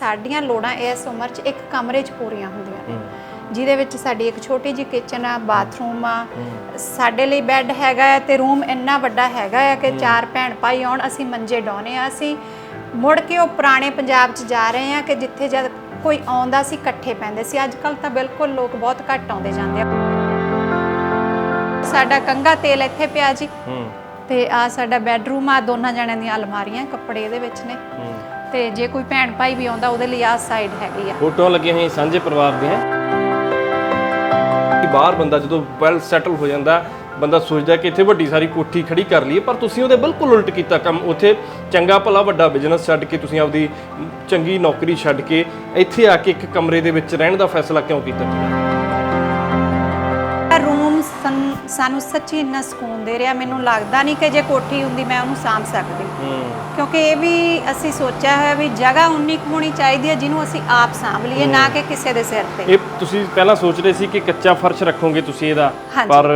ਸਾਡੀਆਂ ਲੋੜਾਂ ਇਸ ਉਮਰ 'ਚ ਇੱਕ ਕਮਰੇ 'ਚ ਪੂਰੀਆਂ ਹੁੰਦੀਆਂ ਨੇ। ਜਿਹਦੇ ਵਿੱਚ ਸਾਡੀ ਇੱਕ ਛੋਟੀ ਜਿਹੀ ਕਿਚਨ ਆ ਬਾਥਰੂਮ ਆ। ਸਾਡੇ ਲਈ ਬੈੱਡ ਹੈਗਾ ਹੈ ਤੇ ਰੂਮ ਇੰਨਾ ਵੱਡਾ ਹੈਗਾ ਹੈ ਕਿ ਚਾਰ ਭੈਣ ਭਾਈ ਆਉਣ ਅਸੀਂ ਮੰਜੇ ਡਾਉਨੇ ਆ ਅਸੀਂ ਮੁੜ ਕੇ ਉਹ ਪੁਰਾਣੇ ਪੰਜਾਬ 'ਚ ਜਾ ਰਹੇ ਆ ਕਿ ਜਿੱਥੇ ਜਦ ਕੋਈ ਆਉਂਦਾ ਸੀ ਇਕੱਠੇ ਪੈਂਦੇ ਸੀ। ਅੱਜ ਕੱਲ ਤਾਂ ਬਿਲਕੁਲ ਲੋਕ ਬਹੁਤ ਘੱਟ ਆਉਂਦੇ ਜਾਂਦੇ ਆ। ਸਾਡਾ ਕੰਗਾ ਤੇਲ ਇੱਥੇ ਪਿਆ ਜੀ। ਤੇ ਆ ਸਾਡਾ ਬੈੱਡਰੂਮ ਆ ਦੋਨਾਂ ਜਣਿਆਂ ਦੀਆਂ ਅਲਮਾਰੀਆਂ ਕੱਪੜੇ ਇਹਦੇ ਵਿੱਚ ਨੇ। ਤੇ ਜੇ ਕੋਈ ਭੈਣ ਭਾਈ ਵੀ ਆਉਂਦਾ, ਉਹਦੇ ਲਈ ਆ ਸਾਈਡ ਹੈਗੀ ਆ। ਫੋਟੋਆਂ ਲੱਗੀਆਂ ਹੋਈਆਂ ਸਾਂਝੇ ਪਰਿਵਾਰ ਦੀਆਂ। ਕਿ ਬਾਹਰ ਬੰਦਾ ਜਦੋਂ ਵੈਲ ਸੈਟਲ ਹੋ ਜਾਂਦਾ, ਬੰਦਾ ਸੋਚਦਾ ਕਿ ਇੱਥੇ ਵੱਡੀ ਸਾਰੀ ਕੋਠੀ ਖੜੀ ਕਰ ਲਈਏ, ਪਰ ਤੁਸੀਂ ਉਹਦੇ ਬਿਲਕੁਲ ਉਲਟ ਕੀਤਾ ਕੰਮ। ਉੱਥੇ ਚੰਗਾ ਭਲਾ ਵੱਡਾ ਬਿਜ਼ਨਸ ਛੱਡ ਕੇ ਤੁਸੀਂ ਆਪਦੀ ਚੰਗੀ ਨੌਕਰੀ ਛੱਡ ਕੇ ਇੱਥੇ ਆ ਕੇ ਇੱਕ ਕਮਰੇ ਦੇ ਵਿੱਚ ਰਹਿਣ ਦਾ ਫੈਸਲਾ ਕਿਉਂ ਕੀਤਾ? ਰੂਮ ਸਾਨੂੰ ਸੱਚੀ ਇੰਨਾ ਸਕੂਨ ਦੇ ਰਿਹਾ ਮੈਨੂੰ ਲੱਗਦਾ ਨਹੀਂ ਕਿ ਜੇ ਕੋਠੀ ਹੁੰਦੀ ਮੈਂ ਉਹਨੂੰ ਸਾਂਭ ਸਕਦੀ। ਕਿਉਂਕਿ ਇਹ ਵੀ ਅਸੀਂ ਸੋਚਿਆ ਹੋਇਆ ਵੀ ਜਗ੍ਹਾ ਉਨੀ ਕੁ ਹੋਣੀ ਚਾਹੀਦੀ ਹੈ ਜਿਹਨੂੰ ਅਸੀਂ ਆਪ ਸਾਂਭ ਲਈਏ ਨਾ ਕਿ ਕਿਸੇ ਦੇ ਸਿਰ ਤੇ। ਇਹ ਤੁਸੀਂ ਪਹਿਲਾਂ ਸੋਚ ਰਹੇ ਸੀ ਕਿ ਕੱਚਾ ਫਰਸ਼ ਰੱਖੋਗੇ ਤੁਸੀਂ ਇਹਦਾ ਹਾਂਜੀ। ਪਰ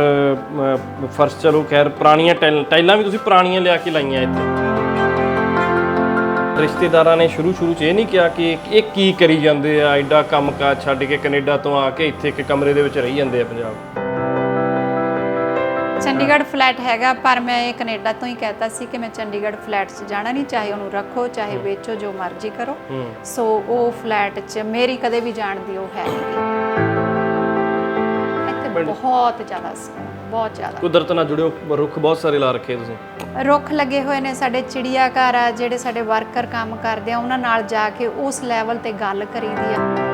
ਅਮ, ਫਰਸ਼ ਚਲੋ ਖੈਰ ਪੁਰਾਣੀਆਂ ਟਾਈਲ- ਟਾਈਲਾਂ ਵੀ ਤੁਸੀਂ ਪੁਰਾਣੀਆਂ ਲਿਆ ਕੇ ਲਾਈਆਂ ਇੱਥੇ। ਰਿਸ਼ਤੇਦਾਰਾਂ ਨੇ ਸ਼ੁਰੂ ਸ਼ੁਰੂ 'ਚ ਇਹ ਨਹੀਂ ਕਿਹਾ ਕਿ ਇਹ ਕੀ ਕਰੀ ਜਾਂਦੇ ਆ ਐਡਾ ਕੰਮਕਾਜ ਛੱਡ ਕੇ ਕੈਨੇਡਾ ਤੋਂ ਆ ਕੇ ਇੱਥੇ ਇੱਕ ਕਮਰੇ ਦੇ ਵਿੱਚ ਰਹੀ ਜਾਂਦੇ ਆ ਪੰਜਾਬ। ਚੰਡੀਗੜ੍ਹ ਫਲੈਟ ਹੈਗਾ ਪਰ ਮੈਂ ਇਹ ਕੈਨੇਡਾ ਤੋਂ ਹੀ ਕਹਿਤਾ ਸੀ ਕਿ ਮੈਂ ਚੰਡੀਗੜ੍ਹ ਫਲੈਟ 'ਚ ਜਾਣਾ ਨਹੀਂ ਚਾਹੇ ਉਹਨੂੰ ਰੱਖੋ ਚਾਹੇ ਵੇਚੋ ਜੋ ਮਰਜ਼ੀ ਕਰੋ। ਸੋ ਉਹ ਫਲੈਟ 'ਚ ਮੇਰੀ ਕਦੇ ਵੀ ਜਾਣ ਦੀ ਉਹ ਹੈ ਨਹੀਂ। ਇੱਥੇ ਬਹੁਤ ਜ਼ਿਆਦਾ ਸਕੂਨ ਬਹੁਤ ਜ਼ਿਆਦਾ। ਕੁਦਰਤ ਨਾਲ ਜੁੜਿਓ ਰੁੱਖ ਬਹੁਤ ਸਾਰੇ ਲਾ ਰੱਖੇ ਤੁਸੀਂ। ਰੁੱਖ ਲੱਗੇ ਹੋਏ ਨੇ ਸਾਡੇ ਚਿੜੀਆ ਘਰ ਆ ਜਿਹੜੇ ਸਾਡੇ ਵਰਕਰ ਕੰਮ ਕਰਦੇ ਆ ਉਹਨਾਂ ਨਾਲ ਜਾ ਕੇ ਉਸ ਲੈਵਲ ਤੇ ਗੱਲ ਕਰੀਦੀ ਆ।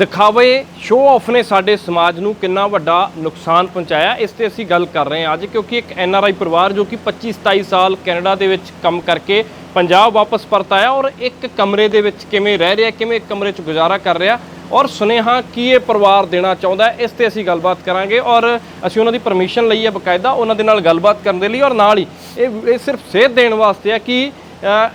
ਦਿਖਾਵੇ ਸ਼ੋਅ ਆਫ ਨੇ ਸਾਡੇ ਸਮਾਜ ਨੂੰ ਕਿੰਨਾ ਵੱਡਾ ਨੁਕਸਾਨ ਪਹੁੰਚਾਇਆ। ਇਸ ਤੇ ਅਸੀਂ ਗੱਲ ਕਰ ਰਹੇ ਹਾਂ ਅੱਜ, ਕਿਉਂਕਿ ਇੱਕ ਐਨ ਆਰ ਆਈ ਪਰਿਵਾਰ ਜੋ ਕਿ 25 27 ਸਾਲ ਕੈਨੇਡਾ ਦੇ ਵਿੱਚ ਕੰਮ ਕਰਕੇ ਪੰਜਾਬ ਵਾਪਸ ਪਰਤ ਆਇਆ ਔਰ ਇੱਕ ਕਮਰੇ ਦੇ ਵਿੱਚ ਕਿਵੇਂ ਰਹਿ ਰਿਹਾ, ਕਿਵੇਂ ਇੱਕ ਕਮਰੇ 'ਚ ਗੁਜ਼ਾਰਾ ਕਰ ਰਿਹਾ ਔਰ ਸੁਨੇਹਾ ਕੀ ਇਹ ਪਰਿਵਾਰ ਦੇਣਾ ਚਾਹੁੰਦਾ ਇਸ ਤੇ ਅਸੀਂ ਗੱਲਬਾਤ ਕਰਾਂਗੇ ਔਰ ਅਸੀਂ ਉਹਨਾਂ ਦੀ ਪਰਮਿਸ਼ਨ ਲਈ ਹੈ ਬਕਾਇਦਾ ਉਹਨਾਂ ਦੇ ਨਾਲ ਗੱਲਬਾਤ ਕਰਨ ਦੇ ਲਈ ਔਰ ਨਾਲ ਹੀ ਇਹ ਇਹ ਸਿਰਫ ਸੇਧ ਦੇਣ ਵਾਸਤੇ ਹੈ ਕਿ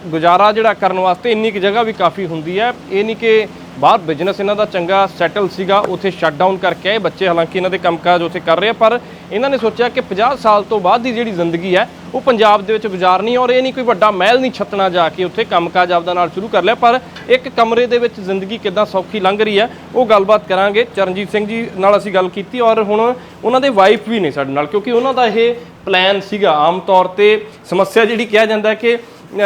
ਗੁਜ਼ਾਰਾ ਜਿਹੜਾ ਕਰਨ ਵਾਸਤੇ ਇੰਨੀ ਕੁ ਜਗ੍ਹਾ ਵੀ ਕਾਫੀ ਹੁੰਦੀ ਹੈ। ਇਹ ਨਹੀਂ ਕਿ ਬਾਹਰ ਬਿਜ਼ਨਸ ਇਹਨਾਂ ਦਾ ਚੰਗਾ ਸੈਟਲ ਸੀਗਾ, ਉੱਥੇ ਸ਼ਟ ਡਾਊਨ ਕਰਕੇ ਆਏ। ਬੱਚੇ ਹਾਲਾਂਕਿ ਇਹਨਾਂ ਦੇ ਕੰਮਕਾਜ ਉੱਥੇ ਕਰ ਰਹੇ ਆ, ਪਰ ਇਹਨਾਂ ਨੇ ਸੋਚਿਆ ਕਿ 50 ਸਾਲ ਤੋਂ ਬਾਅਦ ਦੀ ਜਿਹੜੀ ਜ਼ਿੰਦਗੀ ਹੈ, ਉਹ ਪੰਜਾਬ ਦੇ ਵਿੱਚ ਗੁਜ਼ਾਰਨੀ ਔਰ ਇਹ ਨਹੀਂ ਕੋਈ ਵੱਡਾ ਮਹਿਲ ਨਹੀਂ ਛੱਤਣਾ ਜਾ ਕੇ ਉੱਥੇ ਕੰਮਕਾਜ ਆਪਦਾ ਨਾਲ ਸ਼ੁਰੂ ਕਰ ਲਿਆ। ਪਰ ਇੱਕ ਕਮਰੇ ਦੇ ਵਿੱਚ ਜ਼ਿੰਦਗੀ ਕਿੱਦਾਂ ਸੌਖੀ ਲੰਘ ਰਹੀ ਹੈ, ਉਹ ਗੱਲਬਾਤ ਕਰਾਂਗੇ। ਚਰਨਜੀਤ ਸਿੰਘ ਜੀ ਨਾਲ ਅਸੀਂ ਗੱਲ ਕੀਤੀ, ਔਰ ਹੁਣ ਉਹਨਾਂ ਦੇ ਵਾਈਫ ਵੀ ਨੇ ਸਾਡੇ ਨਾਲ, ਕਿਉਂਕਿ ਉਹਨਾਂ ਦਾ ਇਹ ਪਲਾਨ ਸੀਗਾ ਆਮ ਤੌਰ ਤੇ। ਸਮੱਸਿਆ ਜਿਹੜੀ ਕਿਹਾ ਜਾਂਦਾ ਕਿ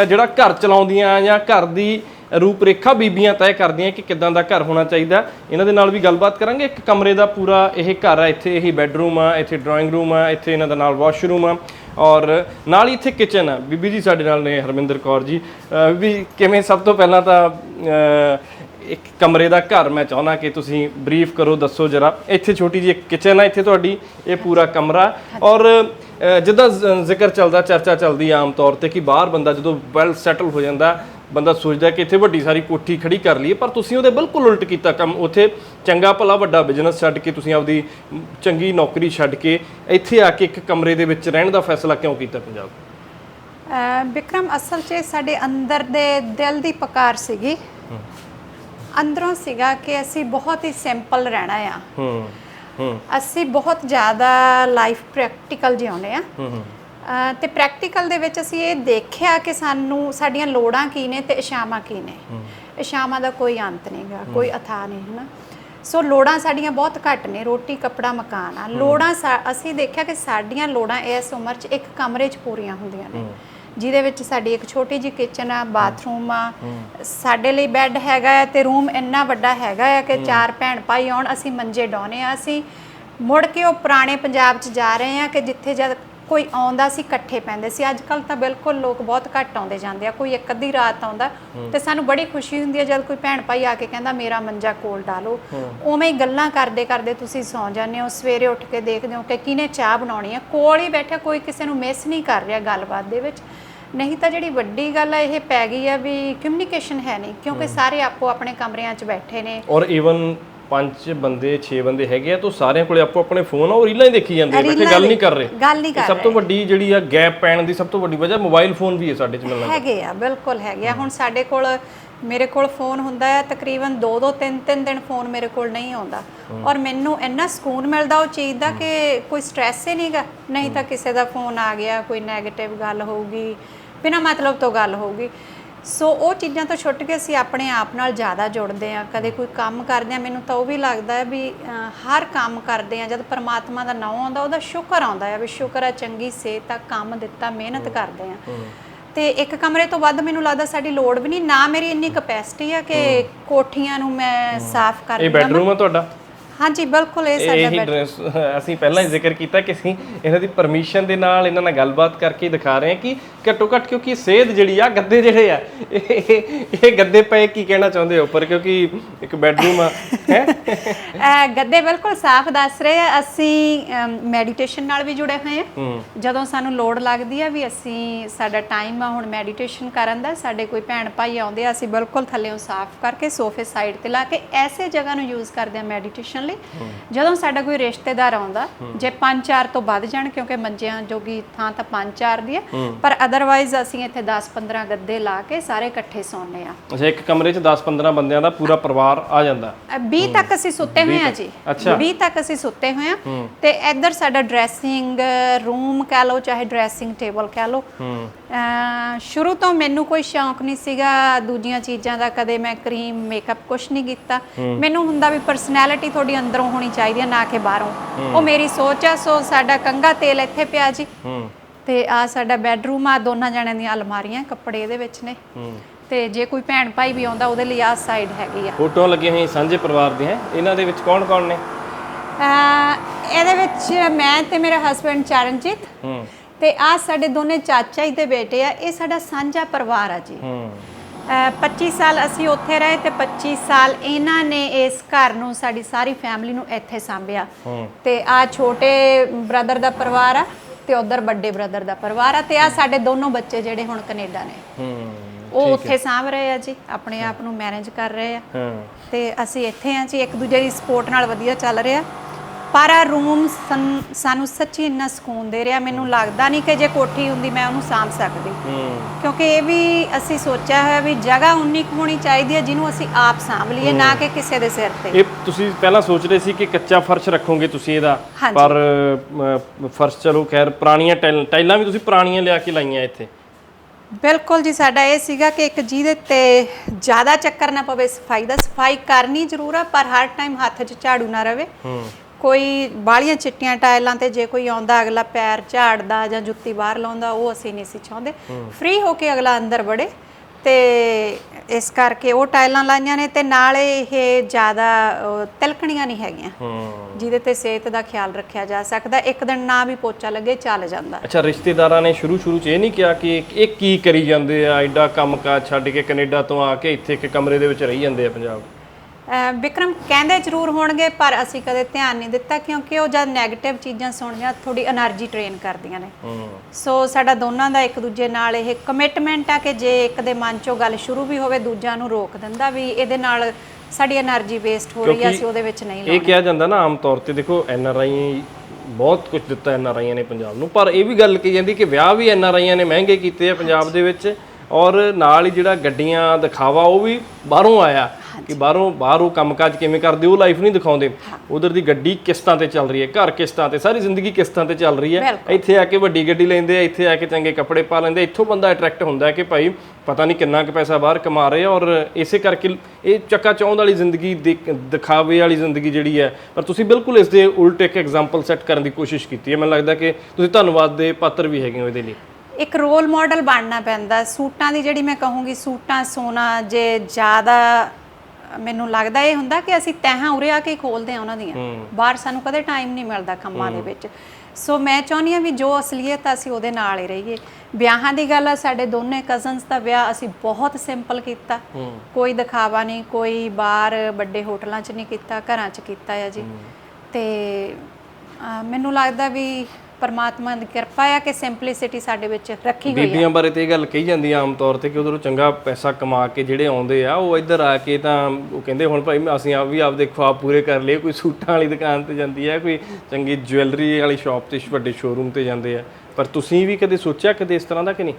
ਜਿਹੜਾ ਘਰ ਚਲਾਉਂਦੀਆਂ ਜਾਂ ਘਰ ਦੀ ਰੂਪਰੇਖਾ ਬੀਬੀਆਂ ਤੈਅ ਕਰਦੀਆਂ ਕਿ ਕਿੱਦਾਂ ਦਾ ਘਰ ਹੋਣਾ ਚਾਹੀਦਾ। ਇਹਨਾਂ ਦੇ ਨਾਲ ਵੀ ਗੱਲਬਾਤ ਕਰਾਂਗੇ। ਇੱਕ ਕਮਰੇ ਦਾ ਪੂਰਾ ਇਹ ਘਰ ਹੈ ਇੱਥੇ ਇਹ ਬੈੱਡਰੂਮ ਆ ਇੱਥੇ ਡਰਾਇੰਗ ਰੂਮ ਆ ਇੱਥੇ ਇਹਨਾਂ ਦਾ ਨਾਲ ਵਾਸ਼ਰੂਮ ਆ। ਔਰ ਨਾਲ ਹੀ ਇੱਥੇ ਕਿਚਨ ਆ। ਬੀਬੀ ਜੀ ਸਾਡੇ ਨਾਲ ਨੇ ਹਰਮਿੰਦਰ ਕੌਰ ਜੀ। ਬੀਬੀ ਕਿਵੇਂ? ਸਭ ਤੋਂ ਪਹਿਲਾਂ ਤਾਂ ਇੱਕ ਕਮਰੇ ਦਾ ਘਰ ਮੈਂ ਚਾਹੁੰਦਾ ਕਿ ਤੁਸੀਂ ਬਰੀਫ ਕਰੋ ਦੱਸੋ ਜਰਾ। ਇੱਥੇ ਛੋਟੀ ਜਿਹੀ ਇੱਕ ਕਿਚਨ ਆ ਇੱਥੇ ਤੁਹਾਡੀ ਇਹ ਪੂਰਾ ਕਮਰਾ। ਔਰ ਜਿੱਦਾਂ ਜ਼- ਜ਼ਿਕਰ ਚੱਲਦਾ ਚਰਚਾ ਚੱਲਦੀ ਆ ਆਮ ਤੌਰ ਤੇ ਕਿ ਬਾਹਰ ਬੰਦਾ ਜਦੋਂ ਵੈਲ ਸੈਟਲ ਹੋ ਜਾਂਦਾ ਬੰਦਾ ਸੋਚਦਾ ਕਿ ਇੱਥੇ ਵੱਡੀ ਸਾਰੀ ਕੋਠੀ ਖੜੀ ਕਰ ਲਈਏ ਪਰ ਤੁਸੀਂ ਉਹਦੇ ਬਿਲਕੁਲ ਉਲਟ ਕੀਤਾ ਕੰਮ। ਉੱਥੇ ਚੰਗਾ ਭਲਾ ਵੱਡਾ ਬਿਜ਼ਨਸ ਛੱਡ ਕੇ ਤੁਸੀਂ ਆਪਦੀ ਚੰਗੀ ਨੌਕਰੀ ਛੱਡ ਕੇ ਇੱਥੇ ਆ ਕੇ ਇੱਕ ਕਮਰੇ ਦੇ ਵਿੱਚ ਰਹਿਣ ਦਾ ਫੈਸਲਾ ਕਿਉਂ ਕੀਤਾ ਪੰਜਾਬ? ਵਿਕਰਮ ਅਸਲ 'ਚ ਸਾਡੇ ਅੰਦਰ ਦੇ ਦਿਲ ਦੀ ਪਕਾਰ ਸੀਗੀ। ਅੰਦਰੋਂ ਸੀਗਾ ਕਿ ਅਸੀਂ ਬਹੁਤ ਹੀ ਸਿੰਪਲ ਰਹਿਣਾ ਆ। ਹੂੰ ਅਸੀਂ ਬਹੁਤ ਜ਼ਿਆਦਾ ਲਾਈਫ ਪ੍ਰੈਕਟੀਕਲ ਜਿਉਂਦੇ ਆ। ਹੂੰ। ਤੇ ਪ੍ਰੈਕਟੀਕਲ ਦੇ ਵਿੱਚ ਅਸੀਂ ਇਹ ਦੇਖਿਆ ਕਿ ਸਾਨੂੰ ਸਾਡੀਆਂ ਲੋੜਾਂ ਕੀ ਨੇ ਤੇ ਇਸ਼ਾਵਾਂ ਕੀ ਨੇ। ਇਸ਼ਾਵਾਂ ਦਾ ਕੋਈ ਅੰਤ ਨਹੀਂਗਾ ਕੋਈ ਅਥਾ ਨਹੀਂ ਹੈ ਨਾ ਸੋ ਲੋੜਾਂ ਸਾਡੀਆਂ ਬਹੁਤ ਘੱਟ ਨੇ ਰੋਟੀ ਕੱਪੜਾ ਮਕਾਨ ਆ। ਲੋੜਾਂ ਅਸੀਂ ਦੇਖਿਆ ਕਿ ਸਾਡੀਆਂ ਲੋੜਾਂ ਇਸ ਉਮਰ 'ਚ ਇੱਕ ਕਮਰੇ 'ਚ ਪੂਰੀਆਂ ਹੁੰਦੀਆਂ ਨੇ। ਜਿਹਦੇ ਵਿੱਚ ਸਾਡੀ ਇੱਕ ਛੋਟੀ ਜਿਹੀ ਕਿਚਨ ਆ ਬਾਥਰੂਮ ਆ। ਸਾਡੇ ਲਈ ਬੈੱਡ ਹੈਗਾ ਹੈ ਤੇ ਰੂਮ ਇੰਨਾ ਵੱਡਾ ਹੈਗਾ ਹੈ ਕਿ ਚਾਰ ਭੈਣ ਭਾਈ ਆਉਣ ਅਸੀਂ ਮੰਜੇ ਡਾਉਨੇ ਆ। ਅਸੀਂ ਮੁੜ ਕੇ ਉਹ ਪੁਰਾਣੇ ਪੰਜਾਬ 'ਚ ਜਾ ਰਹੇ ਆ ਕਿ ਜਿੱਥੇ ਜਦ ਕੋਈ ਆਉਂਦਾ ਸੀ ਇਕੱਠੇ ਪੈਂਦੇ ਸੀ। ਅੱਜ ਕੱਲ ਤਾਂ ਬਿਲਕੁਲ ਲੋਕ ਬਹੁਤ ਘੱਟ ਆਉਂਦੇ ਜਾਂਦੇ ਆ। ਕੋਈ ਇੱਕ ਅੱਧੀ ਰਾਤ ਆਉਂਦਾ ਤੇ ਸਾਨੂੰ ਬੜੀ ਖੁਸ਼ੀ ਹੁੰਦੀ ਹੈ ਜਦ ਕੋਈ ਭੈਣ ਭਾਈ ਆ ਕੇ ਕਹਿੰਦਾ ਮੇਰਾ ਮੰਜਾ ਕੋਲ ਡਾਲੋ। ਉਵੇਂ ਹੀ ਗੱਲਾਂ ਕਰਦੇ ਕਰਦੇ ਤੁਸੀਂ ਸੌਂ ਜਾਂਦੇ ਹੋ ਸਵੇਰੇ ਉੱਠ ਕੇ ਦੇਖਦੇ ਹੋ ਕਿ ਕਿਹਨੇ ਚਾਹ ਬਣਾਉਣੀ ਹੈ ਕੋਲ ਹੀ ਬੈਠਾ ਕੋਈ ਕਿਸੇ ਨੂੰ ਮਿਸ ਨਹੀਂ ਕਰ ਰਿਹਾ ਗੱਲਬਾਤ ਦੇ ਵਿੱਚ। ਨਹੀਂ ਤਾਂ ਜਿਹੜੀ ਵੱਡੀ ਗੱਲ ਹੈ ਇਹ ਪੈ ਗਈ ਹੈ ਵੀ ਕਮਿਊਨੀਕੇਸ਼ਨ ਹੈ ਨਹੀਂ ਕਿਉਂਕਿ ਸਾਰੇ ਆਪੋ ਆਪਣੇ ਕਮਰਿਆਂ 'ਚ ਬੈਠੇ ਨੇ। ਔਰ ਈਵਨ ਪੰਜ ਬੰਦੇ 6 ਬੰਦੇ ਹੈਗੇ ਆ ਤਾਂ ਸਾਰਿਆਂ ਕੋਲੇ ਆਪੋ ਆਪਣੇ ਫੋਨ ਆ ਉਹ ਰੀਲਾਂ ਹੀ ਦੇਖੀ ਜਾਂਦੇ ਆ ਬੈਠੇ ਗੱਲ ਨਹੀਂ ਕਰ ਰਹੇ। ਗੱਲ ਨਹੀਂ ਇਹ ਕਰ ਸਭ ਤੋਂ ਵੱਡੀ ਜਿਹੜੀ ਆ ਗੈਪ ਪੈਣ ਦੀ ਸਭ ਤੋਂ ਵੱਡੀ ਵਜ੍ਹਾ ਮੋਬਾਈਲ ਫੋਨ ਵੀ ਹੈ ਸਾਡੇ ਚ ਮਿਲਣਾ ਹੈਗੇ ਆ ਬਿਲਕੁਲ ਹੈਗੇ ਆ। ਹੁਣ ਸਾਡੇ ਕੋਲ ਮੇਰੇ ਕੋਲ ਫੋਨ ਹੁੰਦਾ ਹੈ ਤਕਰੀਬਨ 2-2 3-3 ਦਿਨ ਫੋਨ ਮੇਰੇ ਕੋਲ ਨਹੀਂ ਆਉਂਦਾ। ਔਰ ਮੈਨੂੰ ਇੰਨਾ ਸਕੂਨ ਮਿਲਦਾ ਉਹ ਚੀਜ਼ ਦਾ ਕਿ ਕੋਈ ਸਟ੍ਰੈਸ ਹੀ ਨਹੀਂਗਾ। ਨਹੀਂ ਤਾਂ ਕਿਸੇ ਦਾ ਫੋਨ ਆ ਗਿਆ ਕੋਈ 네ਗੇਟਿਵ ਗੱਲ ਹੋਊਗੀ ਬਿਨਾਂ ਮਤਲਬ ਤੋਂ ਗੱਲ ਹੋਊਗੀ। ਸੋ ਉਹ ਚੀਜ਼ਾਂ ਤੋਂ ਛੁੱਟ ਕੇ ਅਸੀਂ ਆਪਣੇ ਆਪ ਨਾਲ ਜ਼ਿਆਦਾ ਜੁੜਦੇ ਆ ਕਦੇ ਕੋਈ ਕੰਮ ਕਰਦੇ ਆ ਮੈਨੂੰ ਤਾਂ ਉਹ ਵੀ ਲੱਗਦਾ ਹੈ ਵੀ ਹਰ ਕੰਮ ਕਰਦੇ ਆ ਜਦ ਪ੍ਰਮਾਤਮਾ ਦਾ ਨਾਮ ਆਉਂਦਾ ਉਹਦਾ ਸ਼ੁਕਰ ਆਉਂਦਾ ਹੈ ਵੀ ਸ਼ੁਕਰ ਹੈ ਚੰਗੀ ਸਿਹਤ ਆ ਕੰਮ ਦਿੱਤਾ ਮਿਹਨਤ ਕਰਦੇ ਆ ਤੇ ਇੱਕ ਕਮਰੇ ਤੋਂ ਵੱਧ ਮੈਨੂੰ ਲੱਗਦਾ ਸਾਡੀ ਲੋੜ ਵੀ ਨਹੀਂ। ਨਾ ਮੇਰੀ ਇੰਨੀ ਕਪੈਸਿਟੀ ਆ ਕਿ ਕੋਠੀਆਂ ਨੂੰ ਮੈਂ ਸਾਫ਼ ਕਰ ਇਹ ਬੈਡਰੂਮ ਆ ਤੁਹਾਡਾ? ਹਾਂਜੀ ਬਿਲਕੁਲ ਇਹ ਇਹ ਸਾਡਾ ਹੀ ਡਰੈਸ ਅਸੀਂ ਪਹਿਲਾਂ ਹੀ ਜ਼ਿਕਰ ਕੀਤਾ ਕਿ ਅਸੀਂ ਇਹਨਾਂ ਦੀ ਪਰਮਿਸ਼ਨ ਦੇ ਨਾਲ ਇਹਨਾਂ ਨਾਲ ਗੱਲਬਾਤ ਕਰਕੇ ਦਿਖਾ ਰਹੇ ਹਾਂ ਕਿ ਘੱਟੋ ਘੱਟ ਕਿਉਂਕਿ ਸੇਧ ਜਿਹੜੀ ਆ ਗੱਦੇ ਜਿਹੜੇ ਆ ਇਹ ਇਹ ਗੱਦੇ ਪਏ ਕੀ ਕਹਿਣਾ ਚਾਹੁੰਦੇ ਹੋ ਉੱਪਰ? ਕਿਉਂਕਿ ਇੱਕ ਬੈਡਰੂਮ ਆ ਹੈ? ਗੱਦੇ ਬਿਲਕੁਲ ਸਾਫ਼ ਦੱਸ ਰਹੇ ਆ। ਅਸੀਂ ਮੈਡੀਟੇਸ਼ਨ ਨਾਲ ਵੀ ਜੁੜੇ ਹੋਏ ਆ। ਜਦੋਂ ਸਾਨੂੰ ਲੋੜ ਲੱਗਦੀ ਆ ਵੀ ਅਸੀਂ ਸਾਡਾ ਟਾਈਮ ਆ ਹੁਣ ਮੈਡੀਟੇਸ਼ਨ ਕਰਨ ਦਾ ਸਾਡੇ ਕੋਈ ਭੈਣ ਭਾਈ ਆਉਂਦੇ ਆ ਅਸੀਂ ਬਿਲਕੁਲ ਥੱਲੇੋਂ ਸਾਫ਼ ਕਰਕੇ ਸੋਫੇ ਸਾਈਡ ਤੇ ਲਾ ਕੇ ਐਸੇ ਜਗ੍ਹਾ ਨੂੰ ਯੂਜ਼ ਕਰਦੇ ਆ ਮੈਡੀਟੇਸ਼ਨ ਲਈ। ਜਦੋਂ ਸਾਡਾ ਕੋਈ ਰਿਸ਼ਤੇਦਾਰ ਆਉਂਦਾ ਜੇ 5-4 ਤੋਂ ਵੱਧ ਜਾਣ ਕਿਉਂਕਿ ਮੰਜਿਆਂ ਜੋਗੀ ਥਾਂ ਤਾਂ 5-4 ਦੀ ਆ ਪਰ ਅਦਰਵਾਈਜ਼ ਅਸੀਂ ਇੱਥੇ 10-15 ਗੱਦੇ ਲਾ ਕੇ ਸਾਰੇ ਇਕੱਠੇ ਸੌਂਦੇ ਆ ਅੱਛਾ ਇੱਕ ਕਮਰੇ 'ਚ 10-15 ਬੰਦਿਆਂ ਦਾ ਪੂਰਾ ਪਰਿਵਾਰ ਆ ਜਾਂਦਾ। ਅ, 20 ਤੱਕ ਅਸੀਂ ਸੁੱਤੇ ਹੋਏ ਆ ਜੀ। ਅੱਛਾ। 20 ਤੱਕ ਅਸੀਂ ਸੁੱਤੇ ਹੋਏ ਆ ਤੇ ਇੱਧਰ ਸਾਡਾ ਡਰੈਸਿੰਗ ਰੂਮ ਕਹਿ ਲਓ ਚਾਹੇ ਡਰੈਸਿੰਗ ਟੇਬਲ ਕਹਿ ਲਓ। ਸ਼ੁਰੂ ਤੋਂ ਮੈਨੂੰ ਕੋਈ ਸ਼ੌਂਕ ਨਹੀਂ ਸੀਗਾ ਦੂਜੀਆਂ ਚੀਜ਼ਾਂ ਦਾ ਕਦੇ ਮੈਂ ਕਰੀਮ ਮੇਕਅਪ ਕੁਝ ਨਹੀਂ ਕੀਤਾ। ਮੈਨੂੰ ਹੁੰਦਾ ਵੀ ਪਰਸਨੈਲਿਟੀ ਤੁਹਾਡੀ ਅੰਦਰੋਂ ਹੋਣੀ ਚਾਹੀਦੀ ਹੈ ਨਾ ਕਿ ਬਾਹਰੋਂ। ਉਹ ਮੇਰੀ ਸੋਚ ਆ ਸੋ ਸਾਡਾ ਕੰਗਾ ਤੇਲ ਇੱਥੇ ਪਿਆ ਜੀ। ਹੂੰ। ਤੇ ਆ ਸਾਡਾ ਬੈੱਡਰੂਮ ਆ ਦੋਨਾਂ ਜਣਿਆਂ ਦੀਆਂ ਅਲਮਾਰੀਆਂ ਕੱਪੜੇ ਇਹਦੇ ਵਿੱਚ ਨੇ। ਹੂੰ। ਤੇ ਜੇ ਕੋਈ ਭੈਣ ਭਾਈ ਵੀ ਆਉਂਦਾ ਉਹਦੇ ਲਈ ਆ ਸਾਈਡ ਹੈਗੀ ਆ। ਫੋਟੋਆਂ ਲੱਗੀਆਂ ਹੋਈਆਂ ਸਾਂਝੇ ਪਰਿਵਾਰ ਦੀਆਂ। ਇਹਨਾਂ ਦੇ ਵਿੱਚ ਕੌਣ-ਕੌਣ ਨੇ? ਅਹ ਇਹਦੇ ਵਿੱਚ ਮੈਂ ਤੇ ਮੇਰਾ ਹਸਬੰਡ ਚਰਨਜੀਤ। ਹੂੰ। ਤੇ ਆ ਸਾਡੇ ਦੋਨੇ ਚਾਚਾ ਜੀ ਦੇ ਬੇਟੇ ਆ। ਇਹ ਸਾਡਾ ਸਾਂਝਾ ਪਰਿਵਾਰ ਆ ਜੀ। ਹੂੰ। 25 ਸਾਲ ਅਸੀਂ ਉੱਥੇ ਰਹੇ ਤੇ 25 ਸਾਲ ਇਹਨਾਂ ਨੇ ਇਸ ਘਰ ਨੂੰ ਸਾਡੀ ਸਾਰੀ ਫੈਮਿਲੀ ਨੂੰ ਇੱਥੇ ਸੰਭਿਆ। ਤੇ ਆ ਛੋਟੇ ਬ੍ਰਦਰ ਦਾ ਪਰਿਵਾਰ ਆ ਤੇ ਉਧਰ ਵੱਡੇ ਬ੍ਰਦਰ ਦਾ ਪਰਿਵਾਰ ਆ ਤੇ ਆ ਸਾਡੇ ਦੋਨੋਂ ਬੱਚੇ ਜਿਹੜੇ ਹੁਣ ਕੈਨੇਡਾ ਨੇ। ਉਹ ਉੱਥੇ ਸਾਂਭ ਰਹੇ ਆ ਜੀ ਆਪਣੇ ਆਪ ਨੂੰ ਮੈਨੇਜ ਕਰ ਰਹੇ ਆ। ਤੇ ਅਸੀਂ ਇੱਥੇ ਆ ਜੀ ਇੱਕ ਦੂਜੇ ਦੀ ਸਪੋਰਟ ਨਾਲ ਵਧੀਆ ਚੱਲ ਰਿਹਾ। ਪਰ ਆ ਰੂਮ ਸਾਨੂੰ ਸੱਚੀ ਇੰਨਾ ਸਕੂਨ ਦੇ ਰਿਹਾ ਮੈਨੂੰ ਲੱਗਦਾ ਨਹੀਂ ਕਿ ਜੇ ਕੋਠੀ ਹੁੰਦੀ ਮੈਂ ਉਹਨੂੰ ਸਾਂਭ ਸਕਦੀ। ਕਿਉਂਕਿ ਇਹ ਵੀ ਅਸੀਂ ਸੋਚਿਆ ਹੋਇਆ ਵੀ ਜਗ੍ਹਾ ਉਨੀ ਕੁ ਹੋਣੀ ਚਾਹੀਦੀ ਹੈ ਜਿਹਨੂੰ ਅਸੀਂ ਆਪ ਸਾਂਭ ਲਈਏ ਨਾ ਕਿ ਕਿਸੇ ਦੇ ਸਿਰ ਤੇ। ਇਹ ਤੁਸੀਂ ਪਹਿਲਾਂ ਸੋਚ ਰਹੇ ਸੀ ਕਿ ਕੱਚਾ ਫਰਸ਼ ਰੱਖੋਗੇ ਤੁਸੀਂ ਇਹਦਾ। ਪਰ ਫਰਸ਼ ਚਲੋ ਖੈਰ ਪੁਰਾਣੀਆਂ ਟਾਈਲ- ਵੀ ਤੁਸੀਂ ਪੁਰਾਣੀਆਂ ਲਿਆ ਕੇ ਲਾਈਆਂ ਇੱਥੇ। ਬਿਲਕੁਲ ਜੀ ਸਾਡਾ ਇਹ ਸੀਗਾ ਕਿ ਇੱਕ ਜਿਹਦੇ ਤੇ ਜ਼ਿਆਦਾ ਚੱਕਰ ਨਾ ਪਵੇ ਸਫ਼ਾਈ ਦਾ ਸਫ਼ਾਈ ਕਰਨੀ ਜ਼ਰੂਰ ਆ ਪਰ ਹਰ ਟਾਈਮ ਹੱਥ 'ਚ ਝਾੜੂ ਨਾ ਰਵੇ। ਹੂੰ। ਕੋਈ ਬਾਲੀਆਂ ਚਿੱਟੀਆਂ ਟਾਇਲਾਂ ਤੇ ਜੇ ਕੋਈ ਆਉਂਦਾ ਅਗਲਾ ਪੈਰ ਝਾੜਦਾ ਜਾਂ ਜੁੱਤੀ ਬਾਹਰ ਲਾਉਂਦਾ ਉਹ ਅਸੀਂ ਨਹੀਂ ਸੀ ਚਾਹੁੰਦੇ। ਫ੍ਰੀ ਹੋ ਕੇ ਅਗਲਾ ਅੰਦਰ ਵੜੇ ਤੇ ਇਸ ਕਰਕੇ ਉਹ ਟਾਇਲਾਂ ਲਾਈਆਂ ਨੇ ਤੇ ਨਾਲੇ ਇਹ ਜ਼ਿਆਦਾ ਤਿਲਕਣੀਆਂ ਨਹੀਂ ਹੈਗੀਆਂ। ਜਿਹਦੇ ਤੇ ਸਿਹਤ ਦਾ ਖਿਆਲ ਰੱਖਿਆ ਜਾ ਸਕਦਾ। ਇੱਕ ਦਿਨ ਨਾ ਵੀ ਪੋਚਾ ਲੱਗੇ ਚੱਲ ਜਾਂਦਾ। ਅੱਛਾ ਰਿਸ਼ਤੇਦਾਰਾਂ ਨੇ ਸ਼ੁਰੂ ਸ਼ੁਰੂ 'ਚ ਇਹ ਨਹੀਂ ਕਿਹਾ ਕਿ ਇਹ ਕੀ ਕਰੀ ਜਾਂਦੇ ਆ? ਐਡਾ ਕੰਮਕਾਜ ਛੱਡ ਕੇ ਕੈਨੇਡਾ ਤੋਂ ਆ ਕੇ ਇੱਥੇ ਇੱਕ ਕਮਰੇ ਦੇ ਵਿੱਚ ਰਹੀ ਜਾਂਦੇ ਆ ਪੰਜਾਬ? ਵਿਕਰਮ ਕਹਿੰਦੇ ਜ਼ਰੂਰ ਹੋਣਗੇ ਪਰ ਅਸੀਂ ਕਦੇ ਧਿਆਨ ਨਹੀਂ ਦਿੱਤਾ ਕਿਉਂਕਿ ਉਹ ਜਦ 네ਗੇਟਿਵ ਚੀਜ਼ਾਂ ਸੁਣਦੀਆਂ ਥੋੜੀ એનર્ਜੀ ਟ੍ਰੇਨ ਕਰਦੀਆਂ ਨੇ। ਸੋ ਸਾਡਾ ਦੋਨਾਂ ਦਾ ਇੱਕ ਦੂਜੇ ਨਾਲ ਇਹ ਕਮਿਟਮੈਂਟ ਆ ਕਿ ਜੇ ਇੱਕ ਦੇ ਮਨ 'ਚੋਂ ਗੱਲ ਸ਼ੁਰੂ ਵੀ ਹੋਵੇ ਦੂਜਾ ਨੂੰ ਰੋਕ ਦਿੰਦਾ ਵੀ ਇਹਦੇ ਨਾਲ ਸਾਡੀ એનર્ਜੀ ਵੇਸਟ ਹੋ ਰਹੀ ਆ ਅਸੀਂ ਉਹਦੇ ਵਿੱਚ ਨਹੀਂ ਲਾਉਣੀ। ਇਹ ਕਿਹਾ ਜਾਂਦਾ ਨਾ ਆਮ ਤੌਰ ਤੇ ਦੇਖੋ ਐਨ ਆਰ ਆਈ ਬਹੁਤ ਕੁਝ ਦਿੱਤਾ ਐਨ ਆਰ ਆਈਆਂ ਨੇ ਪੰਜਾਬ ਨੂੰ ਪਰ ਇਹ ਵੀ ਗੱਲ ਕਹੀ ਜਾਂਦੀ ਕਿ ਵਿਆਹ ਵੀ ਐਨ ਆਰ ਆਈਆਂ ਨੇ ਮਹਿੰਗੇ ਕੀਤੇ ਆ ਪੰਜਾਬ ਦੇ ਵਿੱਚ ਔਰ ਨਾਲ ਹੀ ਜਿਹੜਾ ਗੱਡੀਆਂ ਦਿਖਾਵਾ ਉਹ ਵੀ ਬਾਹਰੋਂ ਆਇਆ। ਕਿ ਬਾਹਰੋਂ ਬਾਹਰੋਂ ਕੰਮਕਾਜ ਕਿਵੇਂ ਕਰਦੇ ਉਹ ਲਾਈਫ ਨਹੀਂ ਦਿਖਾਉਂਦੇ। ਉਧਰ ਦੀ ਗੱਡੀ ਕਿਸ਼ਤਾਂ ਤੇ ਚੱਲ ਰਹੀ ਹੈ ਘਰ ਕਿਸ਼ਤਾਂ ਤੇ ਸਾਰੀ ਜ਼ਿੰਦਗੀ ਕਿਸ਼ਤਾਂ ਤੇ ਚੱਲ ਰਹੀ ਹੈ। ਇੱਥੇ ਆ ਕੇ ਵੱਡੀ ਗੱਡੀ ਲੈਂਦੇ ਆ ਇੱਥੇ ਆ ਕੇ ਚੰਗੇ ਕੱਪੜੇ ਪਾ ਲੈਂਦੇ। ਇੱਥੋਂ ਬੰਦਾ ਅਟਰੈਕਟ ਹੁੰਦਾ ਹੈ ਕਿ ਭਾਈ ਪਤਾ ਨਹੀਂ ਕਿੰਨਾ ਕੁ ਪੈਸਾ ਬਾਹਰ ਕਮਾ ਰਹੇ ਆ ਔਰ ਇਸੇ ਕਰਕੇ ਇਹ ਚੱਕਾ ਚੌਂਦ ਵਾਲੀ ਜ਼ਿੰਦਗੀ ਦਿਖ- ਦਿਖਾਵੇ ਵਾਲੀ ਜ਼ਿੰਦਗੀ ਜਿਹੜੀ ਹੈ। ਪਰ ਤੁਸੀਂ ਬਿਲਕੁਲ ਇਸ ਦੇ ਉਲਟ ਇੱਕ ਐਗਜ਼ਾਮਪਲ ਸੈੱਟ ਕਰਨ ਦੀ ਕੋਸ਼ਿਸ਼ ਕੀਤੀ ਹੈ। ਮੈਨੂੰ ਲੱਗਦਾ ਕਿ ਤੁਸੀਂ ਧੰਨਵਾਦ ਦੇ ਪਾਤਰ ਵੀ ਹੈਗੇ ਹੋ ਇਹਦੇ ਲਈ। ਇੱਕ ਰੋਲ ਮਾਡਲ ਬਣਨਾ ਪੈਂਦਾ ਸੂਟਾਂ ਦੀ ਜਿਹੜੀ ਮੈਂ ਕਹੂੰਗੀ ਸੂਟਾਂ ਸੋਨਾ ਜੇ ਜ਼ਿਆਦਾ ਮੈਨੂੰ ਲੱਗਦਾ ਇਹ ਹੁੰਦਾ ਕਿ ਅਸੀਂ ਤਹਾਂ ਉਰੇ ਆ ਕੇ ਖੋਲਦੇ ਆ ਉਹਨਾਂ ਦੀਆਂ। ਬਾਹਰ ਸਾਨੂੰ ਕਦੇ ਟਾਈਮ ਨਹੀਂ ਮਿਲਦਾ ਕੰਮਾਂ ਦੇ ਵਿੱਚ। ਸੋ ਮੈਂ ਚਾਹੁੰਦੀ ਆ ਵੀ ਜੋ ਅਸਲੀਅਤ ਆ ਅਸੀਂ ਉਹਦੇ ਨਾਲ ਹੀ ਰਹੀਏ। ਵਿਆਹਾਂ ਦੀ ਗੱਲ ਆ ਸਾਡੇ ਦੋਨੇ ਕਜ਼ਨਸ ਦਾ ਵਿਆਹ ਅਸੀਂ ਬਹੁਤ ਸਿੰਪਲ ਕੀਤਾ। ਕੋਈ ਦਿਖਾਵਾ ਨਹੀਂ ਕੋਈ ਬਾਹਰ ਵੱਡੇ ਹੋਟਲਾਂ 'ਚ ਨਹੀਂ ਕੀਤਾ ਘਰਾਂ 'ਚ ਕੀਤਾ ਆ ਜੀ। ਤੇ ਮੈਨੂੰ ਲੱਗਦਾ ਵੀ ਪਰਮਾਤਮਾ ਦੀ ਕਿਰਪਾ ਆ ਕਿ ਸਿੰਪਲਿਸਿਟੀ ਸਾਡੇ ਵਿੱਚ ਰੱਖੀ ਹੋਈ ਬੀਬੀਆਂ ਬਾਰੇ ਤੇ ਇਹ ਗੱਲ ਕਹੀ ਜਾਂਦੀ ਆ ਆਮ ਤੌਰ ਤੇ ਕਿ ਉਧਰੋਂ ਚੰਗਾ ਪੈਸਾ ਕਮਾ ਕੇ ਜਿਹੜੇ ਆਉਂਦੇ ਆ ਉਹ ਇੱਧਰ ਆ ਕੇ ਤਾਂ ਉਹ ਕਹਿੰਦੇ ਹੁਣ ਭਾਈ ਅਸੀਂ ਆਪ ਵੀ ਆਪਦੇ ਖੁਆਬ ਪੂਰੇ ਕਰ ਲਏ ਕੋਈ ਸੂਟਾਂ ਵਾਲੀ ਦੁਕਾਨ ਤੇ ਜਾਂਦੀ ਹੈ ਕੋਈ ਚੰਗੀ ਜੁਐਲਰੀ ਵਾਲੀ ਸ਼ਾਪ ਤੇ ਵੱਡੇ ਸ਼ੋਰੂਮ ਤੇ ਜਾਂਦੇ ਆ। ਪਰ ਤੁਸੀਂ ਵੀ ਕਦੇ ਸੋਚਿਆ ਕਦੇ ਇਸ ਤਰ੍ਹਾਂ ਦਾ ਕਿ ਨਹੀਂ?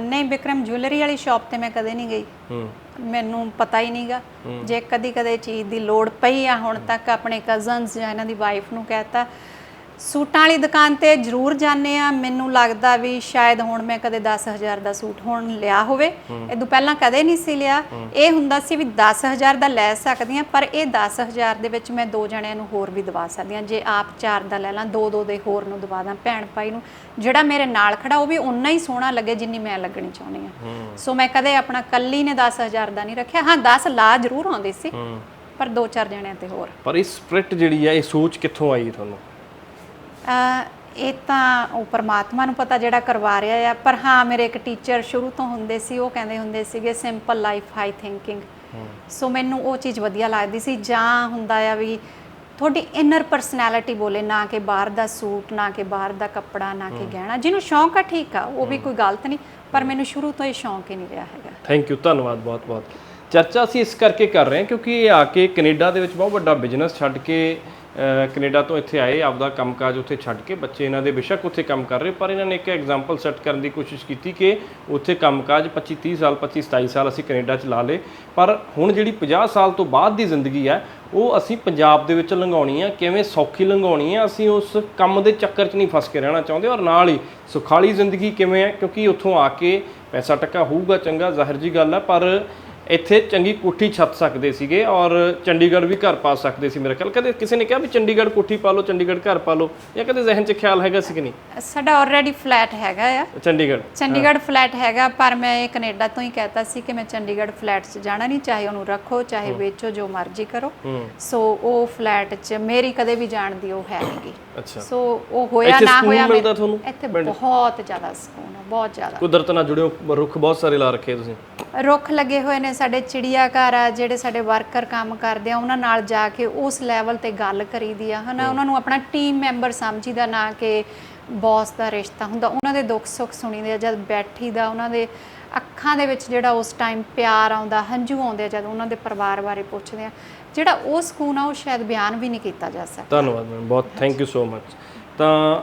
ਨਹੀਂ ਵਿਕਰਮ ਜੁਐਲਰੀ ਵਾਲੀ ਸ਼ਾਪ ਤੇ ਮੈਂ ਕਦੇ ਨਹੀਂ ਗਈ। ਹੂੰ। ਮੈਨੂੰ ਪਤਾ ਹੀ ਨਹੀਂਗਾ। ਜੇ ਕਦੀ ਕਦੇ ਚੀਜ਼ ਦੀ ਲੋੜ ਪਈ ਆ ਹੁਣ ਤੱਕ ਆਪਣੇ ਕਜ਼ਨਸ ਜਾਂ ਇਹਨਾਂ ਦੀ ਵਾਈਫ ਨੂੰ ਕਹਿਤਾ ਸੂਟਾਂ ਵਾਲੀ ਦੁਕਾਨ ਤੇ ਜ਼ਰੂਰ ਜਾਂਦੇ ਆ ਮੈਨੂੰ ਲੱਗਦਾ ਵੀ ਸ਼ਾਇਦ ਹੁਣ ਮੈਂ ਕਦੇ 10000 ਦਾ ਸੂਟ ਹੁਣ ਲਿਆ ਹੋਵੇ। ਤੋਂ ਪਹਿਲਾਂ ਕਦੇ ਨਹੀਂ ਸੀ ਲਿਆ। ਇਹ ਹੁੰਦਾ ਸੀ ਵੀ 10000 ਦਾ ਲੈ ਸਕਦੀ ਆ ਪਰ ਇਹ 10000 ਦੇ ਵਿੱਚ ਮੈਂ ਦੋ ਜਣਿਆਂ ਨੂੰ ਹੋਰ ਵੀ ਦਵਾ ਸਕਦੀ ਆ ਜੇ ਆਪ ਚਾਰ ਦਾ ਲੈ ਲਾਂ ਦੋ ਦੋ ਦੇ ਹੋਰ ਨੂੰ ਦਵਾ ਦਾਂ ਭੈਣ ਭਾਈ ਨੂੰ। ਜਿਹੜਾ ਮੇਰੇ ਨਾਲ ਖੜਾ ਉਹ ਵੀ ਉਨਾ ਹੀ ਸੋਹਣਾ ਲੱਗੇ ਜਿੰਨੀ ਮੈਂ ਲੱਗਣੀ ਚਾਹੁੰਦੀ ਆ ਸੋ ਮੈਂ ਕਦੇ ਆਪਣਾ ਕੱਲੀ ਨੇ 10000 ਦਾ ਨਹੀਂ ਰੱਖਿਆ। ਹਾਂ 10 ਲਾ ਜ਼ਰੂਰ ਆਉਂਦੀ ਸੀ ਪਰ ਦੋ ਚਾਰ ਜਣਿਆਂ ਤੇ ਹੋਰ। ਪਰ ਇਹ ਸਪਿਰਿਟ ਜਿਹੜੀ ਆ ਇਹ ਸੋਚ ਕਿੱਥੋਂ ਆਈ ਤੁਹਾਨੂੰ? ਇਹ ਤਾਂ ਉਹ ਪਰਮਾਤਮਾ ਨੂੰ ਪਤਾ ਜਿਹੜਾ ਕਰਵਾ ਰਿਹਾ ਆ ਪਰ ਹਾਂ ਮੇਰੇ ਇੱਕ ਟੀਚਰ ਸ਼ੁਰੂ ਤੋਂ ਹੁੰਦੇ ਸੀ ਉਹ ਕਹਿੰਦੇ ਹੁੰਦੇ ਸੀਗੇ simple life high thinking so ਮੈਨੂੰ ਉਹ ਚੀਜ਼ ਵਧੀਆ ਲੱਗਦੀ ਸੀ ਜਾਂ ਹੁੰਦਾ ਆ ਵੀ ਤੁਹਾਡੀ ਇਨਰ ਪਰਸਨੈਲਿਟੀ ਬੋਲੇ ਨਾ ਕਿ ਬਾਹਰ ਦਾ ਸੂਟ ਨਾ ਕਿ ਬਾਹਰ ਦਾ ਕੱਪੜਾ ਨਾ ਕਿ ਗਹਿਣਾ। ਜਿਹਨੂੰ ਸ਼ੌਂਕ ਆ ਠੀਕ ਆ ਉਹ ਵੀ ਕੋਈ ਗਲਤ ਨਹੀਂ ਪਰ ਮੈਨੂੰ ਸ਼ੁਰੂ ਤੋਂ ਇਹ ਸ਼ੌਂਕ ਹੀ ਨਹੀਂ ਰਿਹਾ ਹੈਗਾ। ਥੈਂਕ ਯੂ ਧੰਨਵਾਦ ਬਹੁਤ ਬਹੁਤ। ਚਰਚਾ ਅਸੀਂ ਇਸ ਕਰਕੇ ਕਰ ਰਹੇ ਹਾਂ ਕਿਉਂਕਿ ਇਹ ਆ ਕੇ ਕੈਨੇਡਾ ਦੇ ਵਿੱਚ ਬਹੁਤ ਵੱਡਾ ਬਿਜ਼ਨਸ ਛੱਡ ਕੇ ਕੈਨੇਡਾ ਤੋਂ ਇੱਥੇ ਆਏ, ਆਪਦਾ ਕੰਮਕਾਜ ਉੱਥੇ ਛੱਡ ਕੇ ਬੱਚੇ ਇਹਨਾਂ ਦੇ ਬੇਸ਼ੱਕ ਉੱਥੇ ਕੰਮ ਕਰ ਰਹੇ, ਪਰ ਇਹਨਾਂ ਨੇ ਇੱਕ ਐਗਜ਼ਾਮਪਲ ਸੈੱਟ ਕਰਨ ਦੀ ਕੋਸ਼ਿਸ਼ ਕੀਤੀ ਕਿ ਉੱਥੇ ਕੰਮਕਾਜ 25 30 ਸਾਲ 25 27 ਸਾਲ ਅਸੀਂ ਕੈਨੇਡਾ 'ਚ ਲਾ ਲੇ ਪਰ ਹੁਣ ਜਿਹੜੀ 50 ਸਾਲ ਤੋਂ ਬਾਅਦ ਦੀ ਜ਼ਿੰਦਗੀ ਹੈ, ਉਹ ਅਸੀਂ ਪੰਜਾਬ ਦੇ ਵਿੱਚ ਲੰਘਾਉਣੀ ਆ, ਕਿਵੇਂ ਸੌਖੀ ਲੰਘਾਉਣੀ ਆ, ਅਸੀਂ ਉਸ ਕੰਮ ਦੇ ਚੱਕਰ 'ਚ ਨਹੀਂ ਫਸ ਕੇ ਰਹਿਣਾ ਚਾਹੁੰਦੇ ਔਰ ਨਾਲ ਹੀ ਸੁਖਾਲੀ ਜ਼ਿੰਦਗੀ ਕਿਵੇਂ ਹੈ, ਕਿਉਂਕਿ ਉੱਥੋਂ ਆ ਕੇ ਪੈਸਾ ਟੱਕਾ ਹੋਊਗਾ ਚੰਗਾ, ਜ਼ਾਹਿਰ ਜੀ ਗੱਲ ਹੈ, ਪਰ ਇੱਥੇ ਚੰਗੀ ਕੋਠੀ ਛੱਤ ਸਕਦੇ ਸੀਗੇ ਔਰ ਚੰਡੀਗੜ੍ਹ ਵੀ ਘਰ ਪਾ ਸਕਦੇ ਸੀ ਮੇਰੇ ਖਿਆਲ। ਕਦੇ ਕਿਸੇ ਨੇ ਕਿਹਾ ਵੀ ਚੰਡੀਗੜ੍ਹ ਕੋਠੀ ਪਾ ਲਓ ਚੰਡੀਗੜ੍ਹ ਘਰ ਪਾ ਲਓ? ਜਾਂ ਕਦੇ ਜ਼ਿਹਨ 'ਚ ਖਿਆਲ ਹੈਗਾ ਸੀ ਕਿ ਨਹੀਂ? ਸਾਡਾ ਆਲਰੇਡੀ ਫਲੈਟ ਹੈਗਾ ਆ। ਚੰਡੀਗੜ੍ਹ ਚੰਡੀਗੜ੍ਹ ਫਲੈਟ ਹੈਗਾ ਪਰ ਮੈਂ ਇਹ ਕੈਨੇਡਾ ਤੋਂ ਹੀ ਕਹਿਤਾ ਸੀ ਕਿ ਮੈਂ ਚੰਡੀਗੜ੍ਹ ਫਲੈਟ 'ਚ ਜਾਣਾ ਨਹੀਂ ਚਾਹੇ ਉਹਨੂੰ ਰੱਖੋ ਚਾਹੇ ਵੇਚੋ ਜੋ ਮਰਜ਼ੀ ਕਰੋ। ਸੋ ਉਹ ਫਲੈਟ 'ਚ ਮੇਰੀ ਕਦੇ ਵੀ ਜਾਣ ਦੀ ਉਹ ਹੈ ਨਹੀਂਗੀ ਅੱਛਾ। ਸੋ ਉਹ ਹੋਇਆ ਨਾ ਹੋਇਆ ਮਿਲਦਾ ਤੁਹਾਨੂੰ ਇੱਥੇ ਬਹੁਤ ਜ਼ਿਆਦਾ ਸਕੂਨ ਹੈ ਬਹੁਤ ਜ਼ਿਆਦਾ। ਕੁਦਰਤ ਨਾਲ ਜੁੜਿਓ ਰੁੱਖ ਬਹੁਤ ਸਾਰੇ ਲਾ ਰੱਖੇ ਤੁਸੀਂ। ਰੁੱਖ ਲੱਗੇ ਹੋਏ ਨੇ ਸਾਡੇ ਚਿੜੀਆ ਘਰ ਆ ਜਿਹੜੇ ਸਾਡੇ ਵਰਕਰ ਕੰਮ ਕਰਦੇ ਆ ਉਹਨਾਂ ਨਾਲ ਜਾ ਕੇ ਉਸ ਲੈਵਲ ਤੇ ਗੱਲ ਕਰੀਦੀ ਆ ਹਨਾ? ਉਹਨਾਂ ਨੂੰ ਆਪਣਾ ਟੀਮ ਮੈਂਬਰ ਸਮਝੀਦਾ ਨਾ ਕਿ ਬੌਸ ਦਾ ਰਿਸ਼ਤਾ ਹੁੰਦਾ। ਉਹਨਾਂ ਦੇ ਦੁੱਖ ਸੁੱਖ ਸੁਣੀਦੇ ਆ ਜਦ ਬੈਠੀਦਾ ਉਹਨਾਂ ਦੇ ਅੱਖਾਂ ਦੇ ਵਿੱਚ ਜਿਹੜਾ ਉਸ ਟਾਈਮ ਪਿਆਰ ਆਉਂਦਾ ਹੰਝੂ ਆਉਂਦੇ ਆ ਜਦ ਉਹਨਾਂ ਦੇ ਪਰਿਵਾਰ ਬਾਰੇ ਪੁੱਛਦੇ ਆ। ਜਿਹੜਾ ਉਹ ਸਕੂਨ ਆ ਉਹ ਸ਼ਾਇਦ ਬਿਆਨ ਵੀ ਨਹੀਂ ਕੀਤਾ ਜਾ ਸਕਦਾ। ਧੰਨਵਾਦ ਮੈਮ ਬਹੁਤ ਥੈਂਕ ਯੂ ਸੋ ਮਚ ਤਾਂ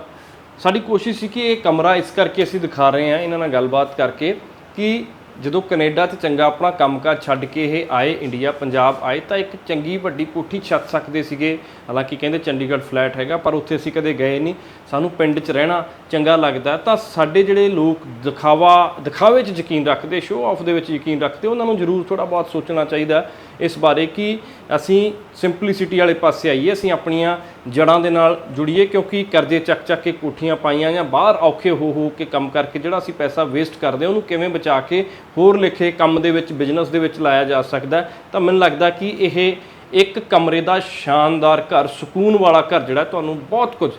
ਸਾਡੀ ਕੋਸ਼ਿਸ਼ ਸੀ ਕਿ ਇਹ ਕਮਰਾ ਇਸ ਕਰਕੇ ਅਸੀਂ ਦਿਖਾ ਰਹੇ ਹਾਂ ਇਹਨਾਂ ਨਾਲ ਗੱਲਬਾਤ ਕਰਕੇ ਕਿ ਜਦੋਂ ਕੈਨੇਡਾ 'ਚ ਚੰਗਾ ਆਪਣਾ ਕੰਮਕਾਜ ਛੱਡ ਕੇ ਇਹ ਆਏ, ਇੰਡੀਆ, ਪੰਜਾਬ ਆਏ, ਤਾਂ ਇੱਕ ਚੰਗੀ ਵੱਡੀ ਕੋਠੀ ਛੱਤ ਸਕਦੇ ਸੀਗੇ। ਹਾਲਾਂਕਿ ਕਹਿੰਦੇ ਚੰਡੀਗੜ੍ਹ ਫਲੈਟ ਹੈਗਾ, ਪਰ ਉੱਥੇ ਅਸੀਂ ਕਦੇ ਗਏ ਨਹੀਂ। ਸਾਨੂੰ ਪਿੰਡ 'ਚ ਰਹਿਣਾ ਚੰਗਾ ਲੱਗਦਾ ਤਾਂ ਸਾਡੇ ਜਿਹੜੇ ਲੋਕ ਦਿਖਾਵਾ ਦਿਖਾਵੇ 'ਚ ਯਕੀਨ ਰੱਖਦੇ ਸ਼ੋਅ ਆਫ ਦੇ ਵਿੱਚ ਯਕੀਨ ਰੱਖਦੇ, ਉਹਨਾਂ ਨੂੰ ਜ਼ਰੂਰ ਥੋੜਾ ਬਹੁਤ ਸੋਚਣਾ ਚਾਹੀਦਾ ਇਸ ਬਾਰੇ ਕਿ ਅਸੀਂ ਸਿੰਪਲਿਸਿਟੀ ਵਾਲੇ ਪਾਸੇ ਆਈਏ ਅਸੀਂ ਆਪਣੀਆਂ ਜੜਾਂ ਦੇ ਨਾਲ ਜੁੜੀਏ ਕਿਉਂਕਿ ਕਰਜ਼ੇ ਚੱਕ ਚੱਕ ਕੇ ਕੋਠੀਆਂ ਪਾਈਆਂ ਜਾਂ ਬਾਹਰ ਔਖੇ ਹੋ ਹੋ ਕੇ ਕੰਮ ਕਰਕੇ ਜਿਹੜਾ ਅਸੀਂ ਪੈਸਾ ਵੇਸਟ ਕਰਦੇ ਹਾਂ, ਉਹਨੂੰ ਕਿਵੇਂ ਬਚਾ ਕੇ ਹੋਰ ਲਿਖੇ ਕੰਮ ਦੇ ਵਿੱਚ ਬਿਜ਼ਨਸ ਦੇ ਵਿੱਚ ਲਾਇਆ ਜਾ ਸਕਦਾ ਤਾਂ ਮੈਨੂੰ ਲੱਗਦਾ ਕਿ ਇਹ ਇੱਕ ਕਮਰੇ ਦਾ ਸ਼ਾਨਦਾਰ ਘਰ ਸਕੂਨ ਵਾਲਾ ਘਰ ਜਿਹੜਾ ਤੁਹਾਨੂੰ ਬਹੁਤ ਕੁਝ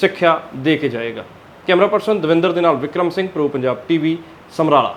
ਸਿੱਖਿਆ ਦੇ ਕੇ ਜਾਏਗਾ। ਕੈਮਰਾ ਪਰਸਨ ਦਵਿੰਦਰ ਦੇ ਨਾਲ ਵਿਕਰਮ ਸਿੰਘ ਪ੍ਰੋ ਪੰਜਾਬ ਟੀਵੀ ਸਮਰਾਲਾ।